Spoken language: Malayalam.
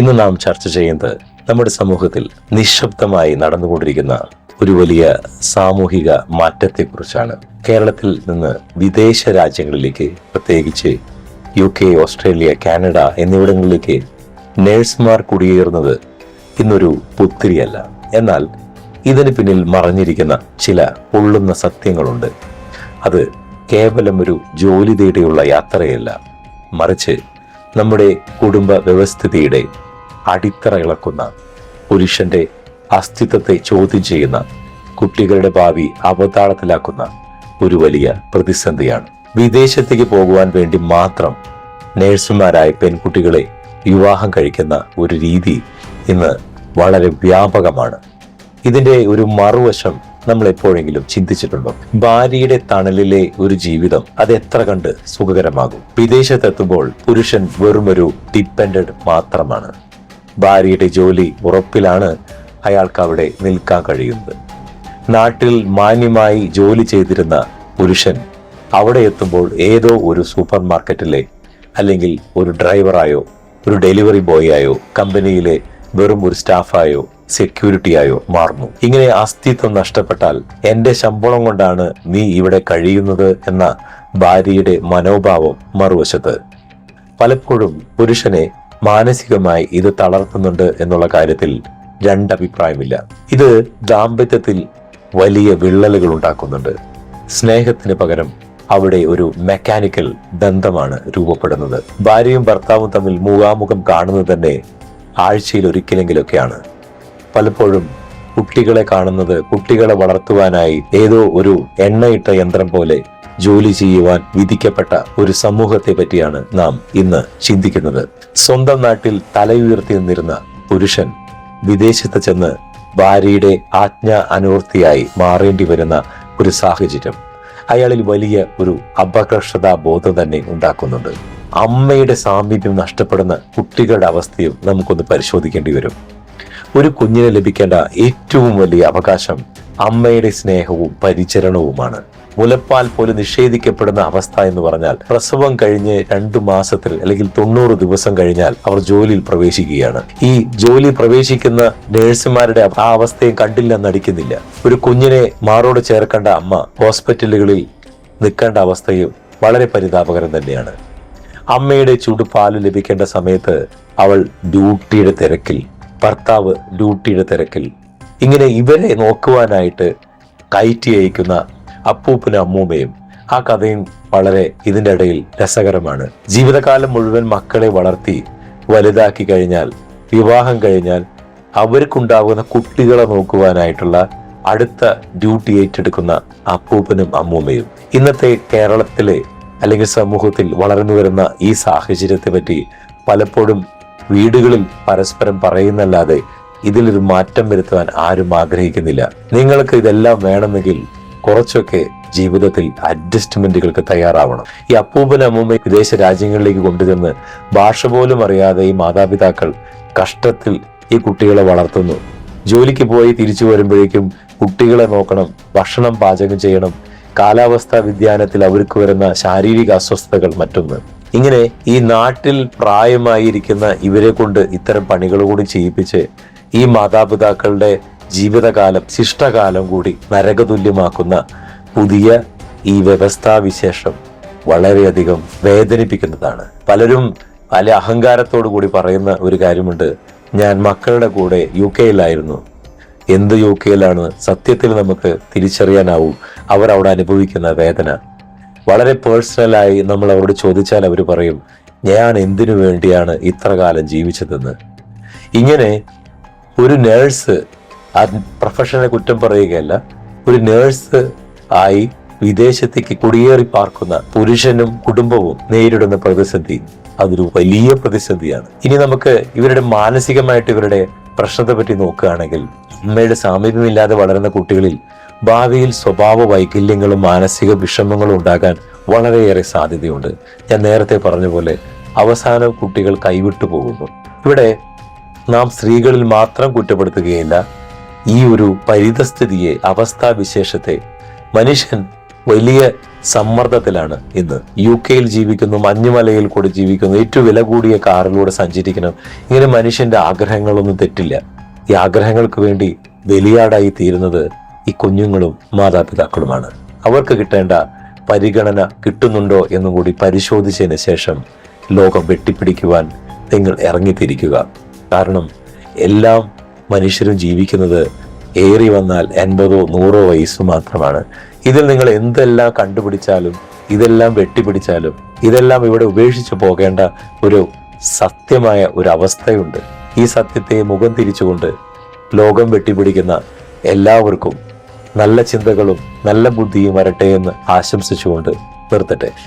ഇന്ന് നാം ചർച്ച ചെയ്യുന്നത് നമ്മുടെ സമൂഹത്തിൽ നിശബ്ദമായി നടന്നുകൊണ്ടിരിക്കുന്ന ഒരു വലിയ സാമൂഹിക മാറ്റത്തെക്കുറിച്ചാണ്. കേരളത്തിൽ നിന്ന് വിദേശ രാജ്യങ്ങളിലേക്ക് പ്രത്യേകിച്ച് യു കെ ഓസ്ട്രേലിയ കാനഡ എന്നിവിടങ്ങളിലേക്ക് നേഴ്സുമാർ കുടിയേറുന്നത് ഇന്നൊരു പുത്തിരിയല്ല. എന്നാൽ ഇതിന് പിന്നിൽ മറഞ്ഞിരിക്കുന്ന ചില പൊള്ളുന്ന സത്യങ്ങളുണ്ട്. അത് കേവലം ഒരു ജോലി തേടിയുള്ള യാത്രയല്ല. മറിച്ച് നമ്മുടെ കുടുംബ വ്യവസ്ഥിതിയുടെ അടിത്തറ ഇളക്കുന്ന പുരുഷന്റെ അസ്തിത്വത്തെ ചോദ്യം ചെയ്യുന്ന കുട്ടികളുടെ ഭാവി അവതാളത്തിലാക്കുന്ന ഒരു വലിയ പ്രതിസന്ധിയാണ്. വിദേശത്തേക്ക് പോകുവാൻ വേണ്ടി മാത്രം നേഴ്സുമാരായ പെൺകുട്ടികളെ വിവാഹം കഴിക്കുന്ന ഒരു രീതി ഇന്ന് വളരെ വ്യാപകമാണ്. ഇതിന്റെ ഒരു മറുവശം നമ്മൾ എപ്പോഴെങ്കിലും ചിന്തിച്ചിട്ടുണ്ടോ? ഭാര്യയുടെ തണലിലെ ഒരു ജീവിതം അത് എത്ര കണ്ട് സുഖകരമാകും? വിദേശത്തെത്തുമ്പോൾ പുരുഷൻ വെറുമൊരു ഡിപ്പെൻഡന്റ് മാത്രമാണ്. ഭാര്യയുടെ ജോലി ഉറപ്പിലാണ് അയാൾക്ക് അവിടെ നിൽക്കാൻ കഴിയുന്നത്. നാട്ടിൽ മാന്യമായി ജോലി ചെയ്തിരുന്ന പുരുഷൻ അവിടെ എത്തുമ്പോൾ ഏതോ ഒരു സൂപ്പർ മാർക്കറ്റിലെ അല്ലെങ്കിൽ ഒരു ഡ്രൈവറായോ ഒരു ഡെലിവറി ബോയായോ കമ്പനിയിലെ വെറും ഒരു സ്റ്റാഫായോ സെക്യൂരിറ്റിയായോ മാറുന്നു. ഇങ്ങനെ അസ്തിത്വം നഷ്ടപ്പെട്ടാൽ എന്റെ ശമ്പളം കൊണ്ടാണ് നീ ഇവിടെ കഴിയുന്നത് എന്ന ഭാര്യയുടെ മനോഭാവം മറുവശത്ത്. പലപ്പോഴും പുരുഷനെ മാനസികമായി ഇത് തളർത്തുന്നുണ്ട് എന്നുള്ള കാര്യത്തിൽ രണ്ടഭിപ്രായമില്ല. ഇത് ദാമ്പത്യത്തിൽ വലിയ വിള്ളലുകൾ ഉണ്ടാക്കുന്നുണ്ട്. സ്നേഹത്തിന് പകരം അവിടെ ഒരു മെക്കാനിക്കൽ ബന്ധമാണ് രൂപപ്പെടുന്നത്. ഭാര്യയും ഭർത്താവും തമ്മിൽ മുഖാമുഖം കാണുന്നത് തന്നെ ആഴ്ചയിൽ ഒരിക്കലെങ്കിലൊക്കെയാണ്. പലപ്പോഴും കുട്ടികളെ കാണുന്നത് കുട്ടികളെ വളർത്തുവാനായി ഏതോ ഒരു എണ്ണയിട്ട യന്ത്രം പോലെ ജോലി ചെയ്യുവാൻ വിധിക്കപ്പെട്ട ഒരു സമൂഹത്തെ പറ്റിയാണ് നാം ഇന്ന് ചിന്തിക്കുന്നത്. സ്വന്തം നാട്ടിൽ തലയുയർത്തി നിന്നിരുന്ന പുരുഷൻ വിദേശത്ത് ചെന്ന് ഭാര്യയുടെ ആജ്ഞ അനുവർത്തിയായി മാറേണ്ടി വരുന്ന ഒരു സാഹചര്യം അയാളിൽ വലിയ ഒരു അപകർഷതാ ബോധം തന്നെ ഉണ്ടാക്കുന്നുണ്ട്. അമ്മയുടെ സാമീപ്യം നഷ്ടപ്പെടുന്ന കുട്ടികളുടെ അവസ്ഥയും നമുക്കൊന്ന് പരിശോധിക്കേണ്ടി വരും. ഒരു കുഞ്ഞിന് ലഭിക്കേണ്ട ഏറ്റവും വലിയ അവകാശം അമ്മയുടെ സ്നേഹവും പരിചരണവുമാണ്. മുലപ്പാൽ പോലും നിഷേധിക്കപ്പെടുന്ന അവസ്ഥ എന്ന് പറഞ്ഞാൽ പ്രസവം കഴിഞ്ഞ് രണ്ടു മാസത്തിൽ അല്ലെങ്കിൽ തൊണ്ണൂറ് ദിവസം കഴിഞ്ഞാൽ അവർ ജോലിയിൽ പ്രവേശിക്കുകയാണ്. ഈ ജോലി പ്രവേശിക്കുന്ന നഴ്സുമാരുടെ ആ അവസ്ഥയും കണ്ടില്ല നടിക്കുന്നില്ല. ഒരു കുഞ്ഞിനെ മാറോട് ചേർക്കേണ്ട അമ്മ ഹോസ്പിറ്റലുകളിൽ നിൽക്കേണ്ട അവസ്ഥയും വളരെ പരിതാപകരം തന്നെയാണ്. അമ്മയുടെ ചൂട് പാൽ ലഭിക്കേണ്ട സമയത്ത് അവൾ ഡ്യൂട്ടിയുടെ തിരക്കിൽ ഭർത്താവ് ഡ്യൂട്ടിയുടെ തിരക്കിൽ. ഇങ്ങനെ ഇവരെ നോക്കുവാനായിട്ട് കയറ്റി അയക്കുന്ന അപ്പൂപ്പനും അമ്മൂമ്മയും ആ കഥയും വളരെ ഇതിന്റെ ഇടയിൽ രസകരമാണ്. ജീവിതകാലം മുഴുവൻ മക്കളെ വളർത്തി വലുതാക്കി കഴിഞ്ഞാൽ വിവാഹം കഴിഞ്ഞാൽ അവർക്കുണ്ടാകുന്ന കുട്ടികളെ നോക്കുവാനായിട്ടുള്ള അടുത്ത ഡ്യൂട്ടി ഏറ്റെടുക്കുന്ന അപ്പൂപ്പനും അമ്മൂമ്മയും. ഇന്നത്തെ കേരളത്തിലെ അല്ലെങ്കിൽ സമൂഹത്തിൽ വളർന്നു വരുന്ന ഈ സാഹചര്യത്തെ പറ്റി പലപ്പോഴും വീടുകളിൽ പരസ്പരം പറയുന്നല്ലാതെ ഇതിലൊരു മാറ്റം വരുത്തുവാൻ ആരും ആഗ്രഹിക്കുന്നില്ല. നിങ്ങൾക്ക് ഇതെല്ലാം വേണമെങ്കിൽ കുറച്ചൊക്കെ ജീവിതത്തിൽ അഡ്ജസ്റ്റ്മെന്റുകൾക്ക് തയ്യാറാവണം. ഈ അപ്പൂപ്പൻ അമ്മൂമ്മ വിദേശ രാജ്യങ്ങളിലേക്ക് കൊണ്ടുചെന്ന് ഭാഷ പോലും അറിയാതെ ഈ മാതാപിതാക്കൾ കഷ്ടത്തിൽ ഈ കുട്ടികളെ വളർത്തുന്നു. ജോലിക്ക് പോയി തിരിച്ചു വരുമ്പോഴേക്കും കുട്ടികളെ നോക്കണം ഭക്ഷണം പാചകം ചെയ്യണം കാലാവസ്ഥാ വ്യതിയാനത്തിൽ അവർക്ക് വരുന്ന ശാരീരിക അസ്വസ്ഥതകൾ മറ്റൊന്ന്. ഇങ്ങനെ ഈ നാട്ടിൽ പ്രായമായിരിക്കുന്ന ഇവരെ കൊണ്ട് ഇത്തരം പണികൾ കൂടി ചെയ്യിപ്പിച്ച് ഈ മാതാപിതാക്കളുടെ ജീവിതകാലം ശിഷ്ടകാലം കൂടി നരകതുല്യമാക്കുന്ന പുതിയ ഈ വ്യവസ്ഥാവിശേഷം വളരെയധികം വേദനിപ്പിക്കുന്നതാണ്. പലരും പല അഹങ്കാരത്തോടു കൂടി പറയുന്ന ഒരു കാര്യമുണ്ട്. ഞാൻ മക്കളുടെ കൂടെ യു കെയിലായിരുന്നു. എന്ത് യു കെയിലാണ്? സത്യത്തിൽ നമുക്ക് തിരിച്ചറിയാനാവും. അവർ അവിടെ അനുഭവിക്കുന്ന വേദന. വളരെ പേഴ്സണലായി നമ്മൾ അവരോട് ചോദിച്ചാൽ അവർ പറയും ഞാൻ എന്തിനു വേണ്ടിയാണ് ഇത്ര കാലം ജീവിച്ചതെന്ന്? ഇങ്ങനെ ഒരു നേഴ്സ് ആ പ്രൊഫഷനെ കുറ്റം പറയുകയല്ല. ഒരു നേഴ്സ് ആയി വിദേശത്തേക്ക് കുടിയേറി പാർക്കുന്ന പുരുഷനും കുടുംബവും നേരിടുന്ന പ്രതിസന്ധി അതൊരു വലിയ പ്രതിസന്ധിയാണ്. ഇനി നമുക്ക് ഇവരുടെ മാനസികമായിട്ട് ഇവരുടെ പ്രശ്നത്തെ പറ്റി നോക്കുകയാണെങ്കിൽ അമ്മയുടെ സാമീപ്യമില്ലാതെ വളരുന്ന കുട്ടികളിൽ ഭാവിയിൽ സ്വഭാവ വൈകല്യങ്ങളും മാനസിക വിഷമങ്ങളും ഉണ്ടാകാൻ വളരെയേറെ സാധ്യതയുണ്ട്. ഞാൻ നേരത്തെ പറഞ്ഞ പോലെ അവസാനം കുട്ടികൾ കൈവിട്ടു പോകുന്നു. ഇവിടെ നാം സ്ത്രീകളിൽ മാത്രം കുറ്റപ്പെടുത്തുകയില്ല. ഈ ഒരു പരിതസ്ഥിതിയെ അവസ്ഥാവിശേഷത്തെ മനുഷ്യൻ വലിയ സമ്മർദ്ദത്തിലാണ് ഇന്ന്. യു കെയിൽ ജീവിക്കുന്നു മഞ്ഞുമലയിൽ കൂടി ജീവിക്കുന്നു ഏറ്റവും വില കൂടിയ കാറിലൂടെ സഞ്ചരിക്കണം ഇങ്ങനെ മനുഷ്യന്റെ ആഗ്രഹങ്ങളൊന്നും തെറ്റില്ല. ഈ ആഗ്രഹങ്ങൾക്ക് വേണ്ടി ബലിയാടായി തീരുന്നത് ഈ കുഞ്ഞുങ്ങളും മാതാപിതാക്കളുമാണ്. അവർക്ക് കിട്ടേണ്ട പരിഗണന കിട്ടുന്നുണ്ടോ എന്നും കൂടി പരിശോധിച്ചതിന് ശേഷം ലോകം വെട്ടിപ്പിടിക്കുവാൻ നിങ്ങൾ ഇറങ്ങിത്തിരിക്കുക. കാരണം എല്ലാം മനുഷ്യരും ജീവിക്കുന്നത് ഏറി വന്നാൽ എൺപതോ നൂറോ വയസ്സ് മാത്രമാണ്. ഇതിൽ നിങ്ങൾ എന്തെല്ലാം കണ്ടുപിടിച്ചാലും ഇതെല്ലാം വെട്ടിപ്പിടിച്ചാലും ഇതെല്ലാം ഇവിടെ ഉപേക്ഷിച്ചു പോകേണ്ട ഒരു സത്യമായ ഒരു അവസ്ഥയുണ്ട്. ഈ സത്യത്തെ മുഖം തിരിച്ചുകൊണ്ട് ലോകം വെട്ടിപ്പിടിക്കുന്ന എല്ലാവർക്കും നല്ല ചിന്തകളും നല്ല ബുദ്ധിയും വരട്ടെ എന്ന് ആശംസിച്ചുകൊണ്ട് നിർത്തട്ടെ.